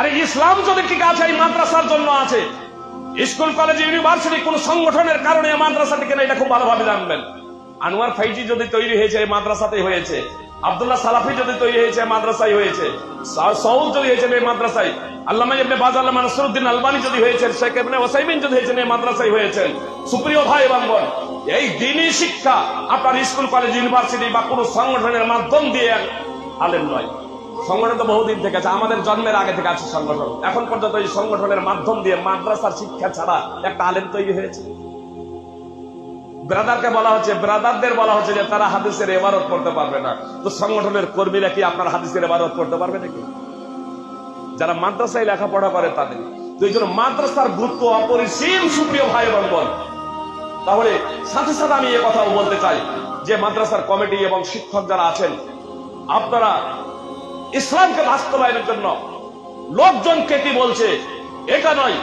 আরে ইসলাম যদি ঠিক আছে, এই মাদ্রাসার জন্য আছে। স্কুল, কলেজ, ইউনিভার্সিটি কোন সংগঠনের কারণে মাদ্রাসাটিকে না, এটা খুব ভালোভাবে জানবেন। আনোয়ার ফাইজি যদি তৈরি হয়েছে, এই মাদ্রাসাতেই হয়েছে। আব্দুল্লাহ সালাফি যদি তৈরি হয়েছে মাদ্রাসায় হয়েছে। সৌদ যদি হয়েছে, এই মাদ্রাসায়। আল্লামা ইবনে বাজ, আল্লামা নসরুদ্দিন আলবানি যদি হয়েছেন, শেখ ইবনে ওসাইমিন যদি হয়েছেন, এই মাদ্রাসায় হয়েছেন। সুপ্রিয় ভাই এবং বোন, এই দিনই শিক্ষা আপনার স্কুল, কলেজ, ইউনিভার্সিটি বা কোনো সংগঠনের মাধ্যম দিয়ে আলেন নয়। সংগঠন তো বহুদিন থেকে আছে। আমাদের জন্মের আগে থেকে আছে সংগঠন। এখন পর্যন্ত এই সংগঠনের মাধ্যম দিয়ে মাদ্রাসার শিক্ষা ছাড়া একটা আলেম তৈরি হয়েছে। ব্রাদারকে বলা হচ্ছে ব্রাদারদের বলা হচ্ছে যে তারা হাদিসের এবারত করতে পারবে না। তো সংগঠনের কর্মীরা কি আপনার হাদিসের এবারত করতে পারবে নাকি? যারা মাদ্রাসায় লেখাপড়া করে তাদের। তো এই জন্য মাদ্রাসার গুরুত্ব অপরিসীম সুপ্রিয় ভাই এবং বোন তাহলে সাথে সাথে আমি এ কথাও বলতে চাই যে মাদ্রাসার কমিটি এবং শিক্ষক যারা আছেন, আপনারা ইসলামকে বাস্তবায়নের জন্য লোকজনকে কি বলছে, এটা নয়,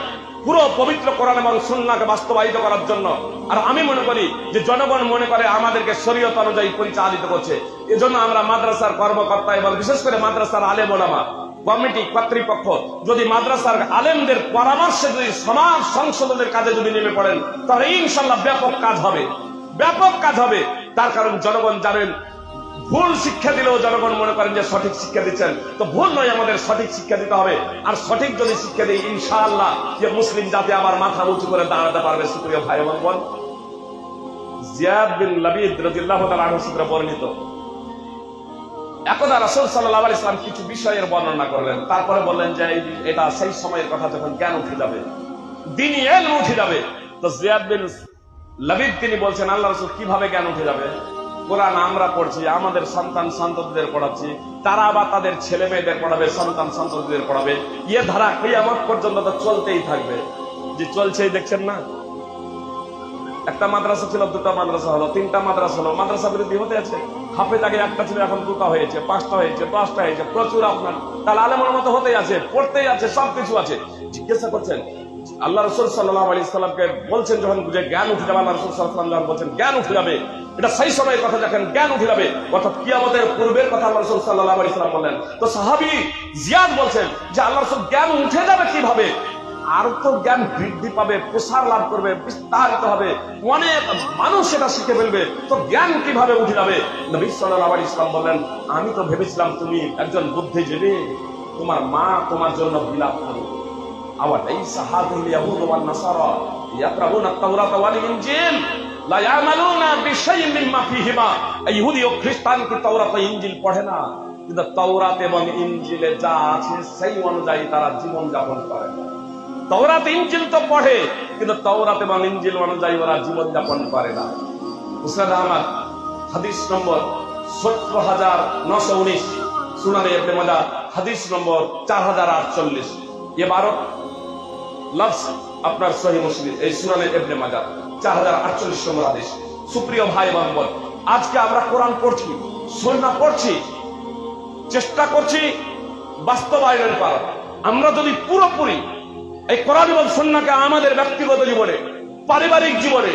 পুরো পবিত্র কোরআন এবং সুন্নাকে বাস্তবায়িত করার জন্য। আর আমি মনে করি যে জনগণ মনে করে আমাদেরকে শরীয়ত অনুযায়ী পরিচালিত করছে। এজন্য আমরা মাদ্রাসার কর্মকর্তা এবং বিশেষ করে মাদ্রাসার আলেম ওলামা, কমিটি, কর্তৃপক্ষ, যদি মাদ্রাসার আলেমদের পরামর্শে যদি সমাজ সংশোধনের কাজে যদি নেমে পড়েন, তাহলে ইনশাল্লাহ ব্যাপক কাজ হবে। ব্যাপক কাজ হবে। তার কারণ জনগণ জানেন ভুল শিক্ষা দিলেও জনগণ মনে করেন যে সঠিক শিক্ষা দিচ্ছেন। তো ভুল নয়, আমাদের সঠিক শিক্ষা দিতে হবে। আর সঠিক যদি শিক্ষা দিই, ইনশাআল্লাহ যে মুসলিম জাতি আবার মাথা উঁচু করে দাঁড়াতে পারবে, সুপ্রিয় ভাই এবং বোন তারপরে বললেন যে এটা সেই সময়ের কথা যখন জ্ঞান উঠে যাবে দিনই উঠে যাবে। তো জিয়াদ বিন লাবিদ তিনি বলছেন, আল্লাহ রসুল কীভাবে জ্ঞান উঠে যাবে? কোরআন আমরা পড়ছি, আমাদের সন্তান সন্ততিদের পড়াচ্ছি, তারা আবার তাদের ছেলে মেয়েদের পড়াবে, সন্তান সন্ততিদের পড়াবে ইয়ে ধারা কিয়ামত পর্যন্ত তো চলতেই থাকবে। যে চলছেই দেখছেন না? একটা মাদ্রাসা ছিল, দুটা মাদ্রাসা হলো, তিনটা মাদ্রাসা হলো, মাদ্রাসা বৃদ্ধি হতে আছে। হাফেজ আগে একটা ছিল, এখন দুটা হয়েছে, পাঁচটা হয়েছে, দশটা হয়েছে, প্রচুর আপনার। তাহলে আলেমের মতো হতেই আছে, পড়তেই আছে, সবকিছু আছে। জিজ্ঞাসা করছেন আল্লাহ রসুল সাল্লাহ আলী ইসলামকে বলছেন, যখন যে জ্ঞান উঠে যাবে, আল্লাহ রসুল সাল্লাম যখন বলছেন, জ্ঞান উঠে যাবে। এটা সেই সময়ের কথা যখন জ্ঞান উঠে যাবে। অর্থাৎ কিয়ামতের পূর্বের কথা আল্লাহ রসুল সাল্লাহ আলী ইসলাম বললেন। তো সাহাবি জিয়াদ বলছেন যে, আল্লাহ রসুল, জ্ঞান উঠে যাবে কীভাবে? আর তো জ্ঞান বৃদ্ধি পাবে, প্রসার লাভ করবে, বিস্তারিত হবে। অনেক মানুষ সেটা শিখে ফেলবে। তো জ্ঞান কীভাবে উঠে যাবে? নবী আলাইহি ইসলাম বললেন, আমি তো ভেবেছিলাম তুমি একজন বুদ্ধিজীবী। তোমার মা তোমার জন্য বিলাপ করবে। ওয়ান নাসারা ইয়াকরাবুনা আত-তাওরাত ওয়াল ইনজিল, লা ইয়ামালুনা বিশাইইন মিম্মা ফীহিমা। এই ইহুদি ও খ্রিস্টান কি তাওরাত ও ইনজিল পড়ে না? কিন্তু তাওরাত এবং ইনজিলে যা আছে, সেই অনুযায়ী তারা জীবন যাপন করে। না তওরাত ইঞ্জিল তো পড়ে, কিন্তু তওরাত এবং ইঞ্জিল অনুযায়ী ওরা জীবন যাপন করে না। মুসনাদ আহমদ, হাদিস নম্বর সত্তর হাজার নশো উনিশ সুনানে ইবনে মাজা হাদিস নম্বর চার হাজার আটচল্লিশ এবারও লফস আপনার সহি মুসলিম, এই সুনানে ইবনে মাজা চার হাজার আটচল্লিশ নম্বর হাদিস। সুপ্রিয় ভাই আজকে আমরা কোরআন পড়ছি সন্না পড়ছি, চেষ্টা করছি আমরা যদি পুরোপুরি এই কোরআন এবং সন্নাকে আমাদের ব্যক্তিগত জীবনে, পারিবারিক জীবনে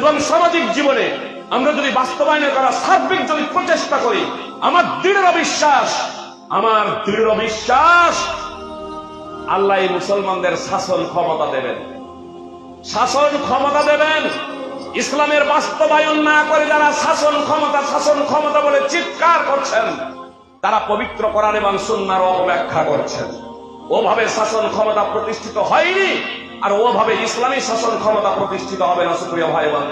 এবং সামাজিক জীবনে আমরা যদি বাস্তবায়নের করা সার্বিক যদি প্রচেষ্টা করি, আমার দৃঢ় বিশ্বাস, আমার দৃঢ় বিশ্বাস আল্লাহ এই মুসলমানদের শাসন ক্ষমতা দেবেন। শাসন ক্ষমতা দেবেন? ইসলামের বাস্তবায়ন না করে যারা শাসন ক্ষমতা শাসন ক্ষমতা বলে চিৎকার করছেন, তারা পবিত্র করার এবং সুন্নার অপব্যাখ্যা করছেন। ওভাবে শাসন ক্ষমতা প্রতিষ্ঠিত হয়নি, আর ওভাবে ইসলামী শাসন ক্ষমতা প্রতিষ্ঠিত হবে না, সুপ্রিয় ভাই এবং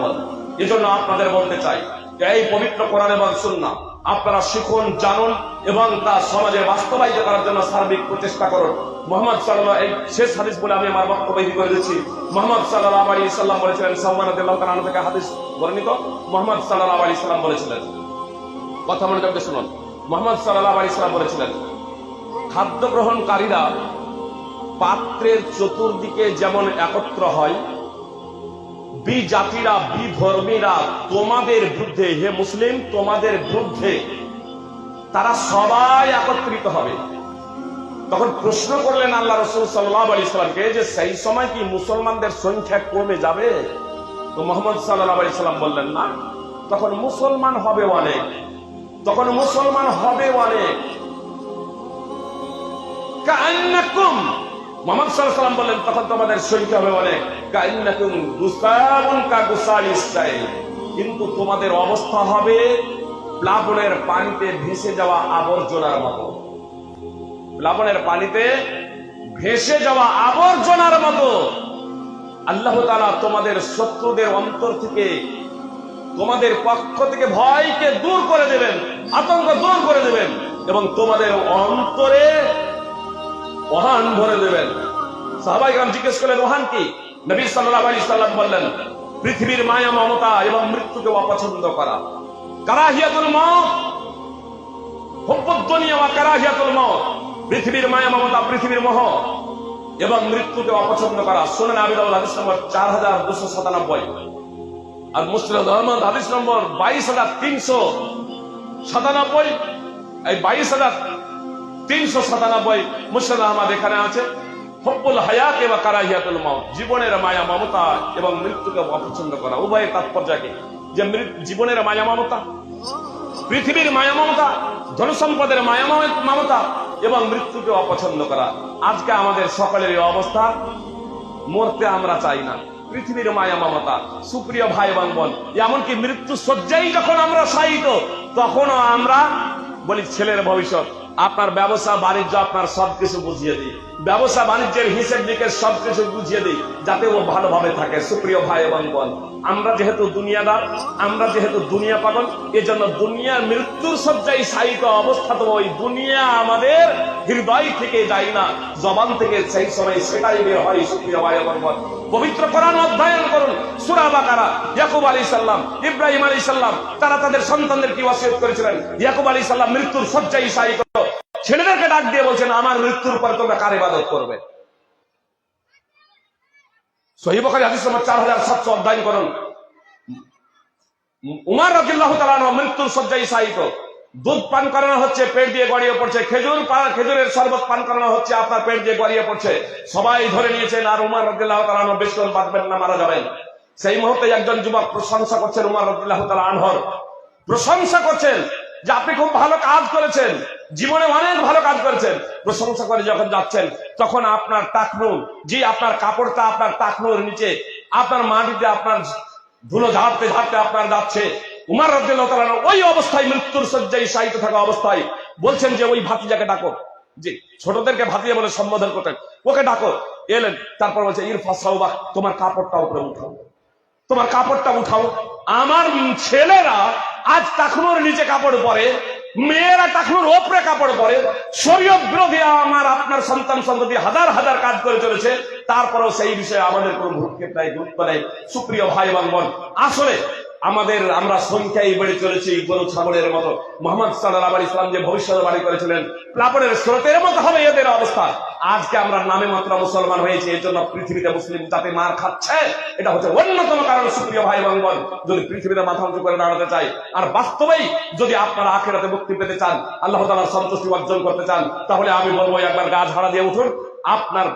এজন্য আপনাদের বলতে চাই যে এই পবিত্র কোরআন এবং সুন্না আপনারা শিখুন, জানুন এবং তা সমাজে বাস্তবায়িত করার জন্য সার্বিক প্রচেষ্টা করুন। মোহাম্মদ সাল্লাহ এই শেষ হাদিস বলে আমি আমার বক্তব্য করে দিচ্ছি। মোহাম্মদ সাল্লাহ আলী সাল্লাম বলেছিলেন সালমান আদাল্লাহ থেকে হাদিস বর্ণিত মোহাম্মদ সাল্লাহ আলী সাল্লাম বলেছিলেন, কথা মনে করতে শুনুন। মোহাম্মদ সাল্লাহ আলী সাল্লাম বলেছিলেন, খাদ্য গ্রহণকারীরা পাত্রের চতুর্দিকে যেমন একত্র হয় বিজাতিরা, বিধর্মীরা তোমাদের বিরুদ্ধে, হে মুসলিম, তোমাদের বিরুদ্ধে তারা সবাই একত্রিত হবে। তখন প্রশ্ন করলেন আল্লাহ রসুল সাল্লাহ আলি সাল্লামকে যে সেই সময় কি মুসলমানদের সংখ্যা কমে যাবে? তো মোহাম্মদ সাল্লাহ আলি সাল্লাম বললেন, না। তখন মুসলমান হবে অনেক। তখন মুসলমান হবে অনেক। মোহাম্মদ সাল্লাল্লাহু আলাইহি ওয়াসাল্লাম বললেন, তখন তোমাদের সইতে হবে অনেক। কিন্তু তোমাদের অবস্থা হবে প্লাবনের পানিতে ভেসে যাওয়া আবর্জনার মতো। প্লাবনের পানিতে ভেসে যাওয়া আবর্জনার মতো। আল্লাহ তাআলা তোমাদের শত্রুদের অন্তর থেকে, তোমাদের পক্ষ থেকে ভয়কে দূর করে দেবেন, আতঙ্ক দূর করে দেবেন এবং তোমাদের অন্তরে ওহান ভরে দেবেন। সাহাবাই গান জিজ্ঞেস করলেন ওহান কি? নবী সাল্লাল্লাহু আলাইহি সাল্লাম বললেন, পৃথিবীর মায়া, মমতা এবং মৃত্যুকে অপছন্দ করা। কারাহিয়াতুল মউত হুব্বুদ দুনিয়া ওয়া কারাহিয়াতুল মউত পৃথিবীর মায়া, মমতা, পৃথিবীর মোহ এবং মৃত্যুকে অপছন্দ করা। শুনেন আবিদাউল হাদিস নম্বর চার হাজার দুশো সাতানব্বই। আর মুসলিম আহমদ হাদিস নম্বর বাইশ হাজার তিনশো সাতানব্বই। এই বাইশ হাজার তিনশো সাতানব্বই মুসলিম আহমদ এখানে আছে। হব্বুল হায়াত এবং কারাহিয়াতুল মত জীবনের মায়া, মমতা এবং মৃত্যুকে অপছন্দ করা। উভয়ের তাৎপর্য কি যে জীবনের মায়া, মমতা, পৃথিবীর মায়া, মমতা, ধনসম্পদের মায়া, মমতা এবং মৃত্যুকে অপছন্দ করা। আজকে আমাদের সকলের অবস্থা, মরতে আমরা চাই না। পৃথিবীর মায়া, মমতা, সুপ্রিয় ভাই এবং বোন, এমনকি মৃত্যু শয্যাই যখন আমরা সাহিত তখনও আমরা বলি, ছেলের ভবিষ্যৎ। আপনার ব্যবসা, বাণিজ্য, আপনার সবকিছু বুঝিয়ে দিই। ব্যবসা, বাণিজ্যের হিসেব নিকেশ সবকিছু বুঝিয়ে দিই, যাতে ও ভালোভাবে থাকে। সুপ্রিয় ভাই এবং বোন, আমরা যেহেতু দুনিয়াদার, আমরা যেহেতু দুনিয়া পাগল, এজন্য দুনিয়ার মৃত্যুর শয্যায় সাহিত অবস্থা তো ওই দুনিয়া আমাদের হৃদয় থেকে যায় না, জবান থেকে সেই সময় সেটাই বের হয়, সুপ্রিয় ভাই এবং বোন। পবিত্র কোরআন অধ্যয়ন করুন, সূরা বাকারা। ইয়াকুব আলী সাল্লাম ইব্রাহিম আলী সাল্লাম তারা তাদের সন্তানদের কি ওয়াসিয়ত করেছিলেন। ইয়াকুব আলী সাল্লাম মৃত্যুর শয্যায় সাহিত ছেলেদেরকে ডাক দিয়ে বলছেন, আমার মৃত্যুর পরে তোমরা কার ইবাদত করবে? চার হাজার সাতশো করুন। মৃত্যুর দুধ পান করানো হচ্ছে দিয়ে গড়িয়ে পড়ছে। খেজুর খেজুরের শরবত পান করানো হচ্ছে, আপনার পেট দিয়ে গড়িয়ে পড়ছে। সবাই ধরে নিয়েছেন, আর উমার রাজিল্লাহ তালানো বেশ করে বাঁচবেন না, মারা যাবেন। সেই মুহূর্তে একজন যুবক প্রশংসা করছেন উমার রাজিল্লাহ তালা আনহর। প্রশংসা করছেন। যে আপনি খুব ভালো কাজ করেছেন, জীবনে অনেক ভালো কাজ করেছেন, প্রশংসা করে যখন যাচ্ছেন, তখন আপনার টাকনুর জি আপনার কাপড়টা আপনার টাকনুর নিচে, আপনার মাটিতে আপনার ধুলো ঝাড়তে ঝাড়তে আপনার যাচ্ছে, উমার রাজ্য ওই অবস্থায় মৃত্যুর শয্যায় সাহিত্য থাকা অবস্থায় বলছেন যে ওই ভাতিজাকে ডাকো। জি, ছোটদেরকে ভাতিজা বলে সম্বোধন করতেন। ওকে ডাকো। এলেন, তারপর বলছে, ইরফা সাউবাক তোমার কাপড়টা উপরে উঠাও। তোমার কাপড়টা উঠাও। আমার ছেলেরা আজ টাকনুর নিচে কাপড় পরে, মেয়েরা টাকনুর ওপরে কাপড় পরে, শরীয়ত বিরোধী আমার আপনার সন্তান সন্ততি হাজার হাজার কাজ করে চলেছে, তারপরেও সেই বিষয়ে আমাদের কোনো ভূক্ষেপ নাই গুরুত্ব নেই। সুপ্রিয় ভাই এবং আসলে আমাদের আমরা সংখ্যায় বেড়ে চলেছি গরু ছাগলের মতো। মোহাম্মদ সাল্লাহ ইসলাম যে ভবিষ্যৎবাণী করেছিলেন, প্লাবনের স্রোতের মতো হবে এদের অবস্থা। আজকে আমরা নামে মাত্র মুসলমান হয়েছি, এর জন্য পৃথিবীতে মুসলিম জাতি মার খাচ্ছে। এটা হচ্ছে অন্যতম কারণ, সুপ্রিয় ভাই বোন যদি পৃথিবীতে মাথা উঁচু করে দাঁড়াতে চাই, আর বাস্তবেই যদি আপনারা আখেরাতে মুক্তি পেতে চান, আল্লাহ তালার সন্তুষ্টি অর্জন করতে চান, তাহলে আমি বলব একবার গা ঝাড়া দিয়ে উঠুন। আপনার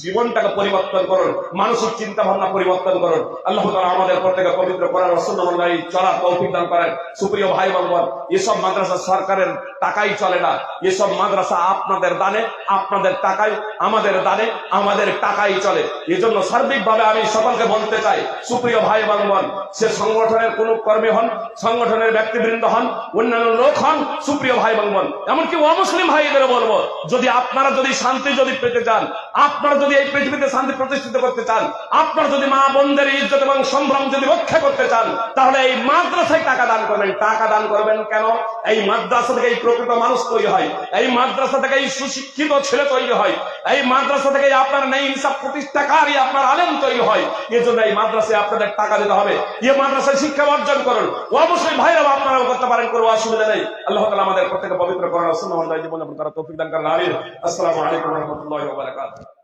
জীবনটাকে পরিবর্তন করুন, মানসিক চিন্তা ভাবনা পরিবর্তন করুন। আল্লাহ তালা আমাদের প্রত্যেকে পবিত্র করার অনুযায়ী চলার তৌফিক দান করেন। সুপ্রিয় ভাই বলবন এসব মাদ্রাসা সরকারের টাকাই চলে না। এসব মাদ্রাসা আপনাদের দানে, আপনাদের টাকায় আমাদের দানে, আমাদের টাকাই চলে। এজন্য সার্বিকভাবে আমি সকলকে বলতে চাই, সুপ্রিয় ভাই বলবন সে সংগঠনের কোন কর্মী হন, সংগঠনের ব্যক্তিবৃন্দ হন, অন্যান্য লোক হন, সুপ্রিয় ভাই বলবন এমনকি অমুসলিম ভাইদের বলব, যদি আপনারা যদি শান্তি যদি পেতে চান, আপনারা যদি এই পৃথিবীতে শান্তি প্রতিষ্ঠিত করতে চান, আপনারা যদি মা বোনদের ইজ্জত এবং সম্ভ্রম যদি রক্ষা করতে চান, তাহলে এই মাদ্রাসায় টাকা দান করবেন। টাকা দান করবেন কেন? এই মাদ্রাসা থেকে এই প্রকৃত মানুষ তৈরি হয়। এই মাদ্রাসা থেকে এই সুশিক্ষিত ছেলে তৈরি হয়। এই মাদ্রাসা থেকে আপনার নেই হিসাব প্রতিষ্ঠাকারী, আপনার আলেম তৈরি হয়। এই জন্য এই মাদ্রাসায় আপনাদের টাকা দিতে হবে। এই মাদ্রাসায় শিক্ষা অর্জন করুন। অবশ্যই ভাইরা আপনারাও করতে পারেন, কোনো অসুবিধা নেই। আল্লাহ তালা আমাদের প্রত্যেকে পবিত্র করার জীবন তারা তৌফিক দান করেন। আসসালামু আলাইকুম রহমতুল্লাহ